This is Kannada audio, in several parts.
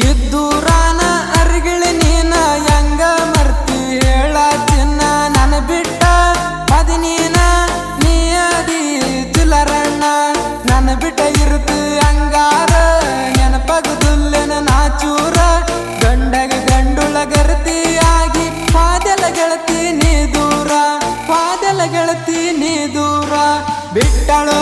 ಇದ್ದೂರಾನ ಅರಿಗಳ ನೀನ, ಹೆಂಗ ಮರ್ತಿ ಹೇಳ ಚಿನ್ನ ನನ ಬಿಟ್ಟ. ಅದಿ ನೀನ ನೀಯದಿ ಚಿಲರಣ್ಣ ನನ ಬಿಟ್ಟ ಇರುತ್ತೆ ಹಂಗಾರ. ನೆನಪಗದುಲ್ಲೆನ ನಾಚೂರ ಗಂಡಗ ಗಂಡುಳ ಗರ್ತಿಯಾಗಿ ಪಾದಲ ಗೆಳತಿ ನೀ ದೂರ. ಪಾದಲ ಗೆಳತಿ ನೀ ದೂರ. ಬಿಟ್ಟಳು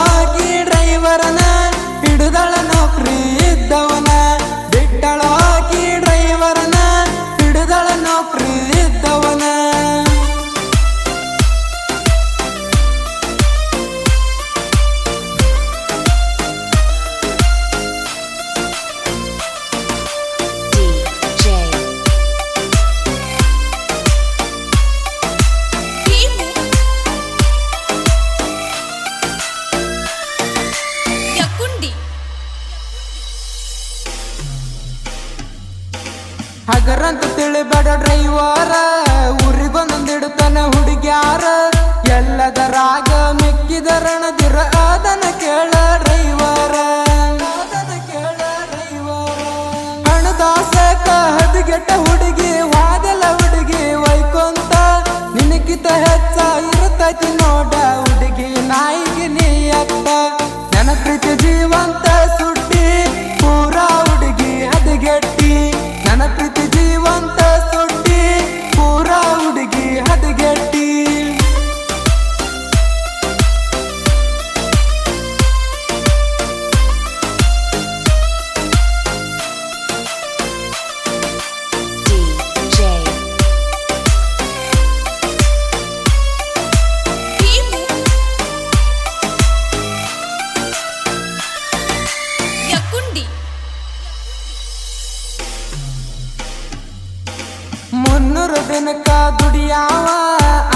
ಹಗರಂತ ತಿಳಿಬೇಡ ಡ್ರೈವರ. ಊರಿಗೊಂದೊಂದಿಡುತ್ತಾನ ಹುಡುಗ್ಯಾರ. ಎಲ್ಲದರಾಗ ಮಿಕ್ಕಿದ ರಣದಿರ ಅದನ ಕೇಳ ಡ್ರೈವರ. ಅದನ ಕೇಳ ಡ್ರೈವರ. ಹಣದಾಸಕ ಹದಗೆಟ್ಟ ಹುಡುಗಿ ದಿನಕ್ಕ ದುಡಿಯಾವ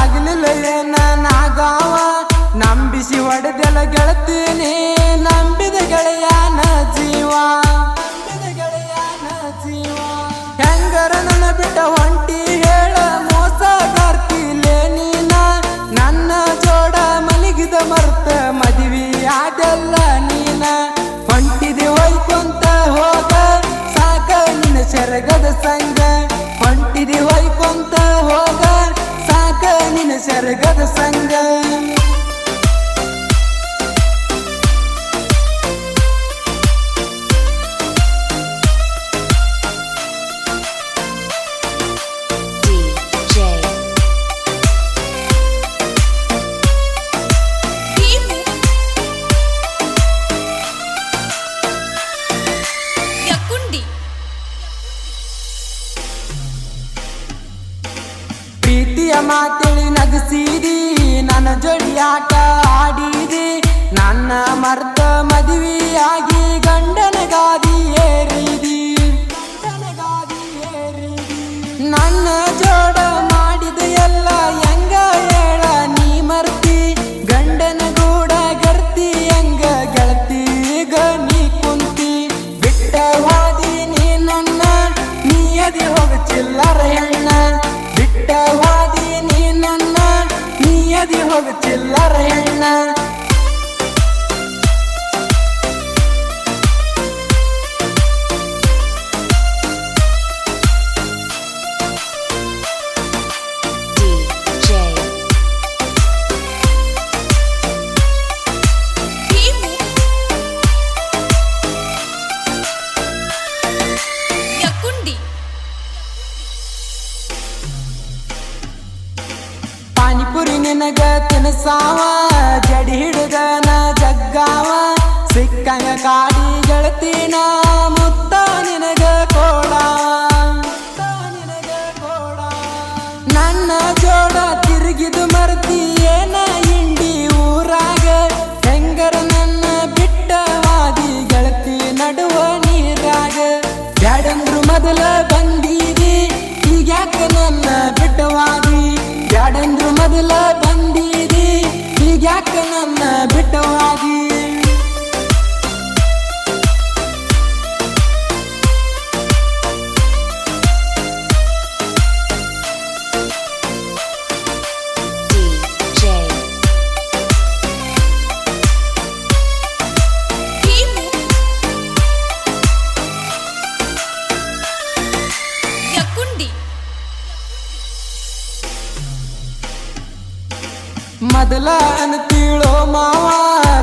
ಅಗಲಿಲ್ಲ ಏನ ನಾಗಾವ. ನಂಬಿಸಿ ಹೊಡೆದೆಲ್ಲ ಗೆಳತೀನಿ ಮಾತೇಳಿ ನಗಸಿದಿ ನನ್ನ ಜೋಡಿಯಾಟ ಆಡಿದಿ ನನ್ನ ಮರ್ತ ಮದುವೆಯಾಗಿ ಗಂಡನ ಗಾದಿ ಏರಿದಿ. ನನ್ನ ಜೋಡ ನೀ ಅದಿ ಹೋಗ ಜಗ್ಗಾವ ಸಿಕ್ಕಂಗ ಕಾಡಿ ಗೆಳತಿನ ಮುತ್ತ ನಿನಗ ಕೋಡಾವ. ನನ್ನ ಜೋಡ ತಿರುಗಿದು ಮರ್ತಿ ಏನ ಹಿಂಡಿ ಊರಾಗ? ಹೆಂಗರ ನನ್ನ ಬಿಟ್ಟ ವಾದಿ ಗೆಳತಿ ನಡುವ ನೀರಾಗ? ಬ್ಯಾಡಂದ್ರು ಮೊದಲ ಬಂದೀದಿ ಈಗ್ಯಾಕ ನನ್ನ ಬಿಟ್ಟವಾದಿ? ಬ್ಯಾಡಂದ್ರು ಮೊದಲ આદલા અને તીળો માવા.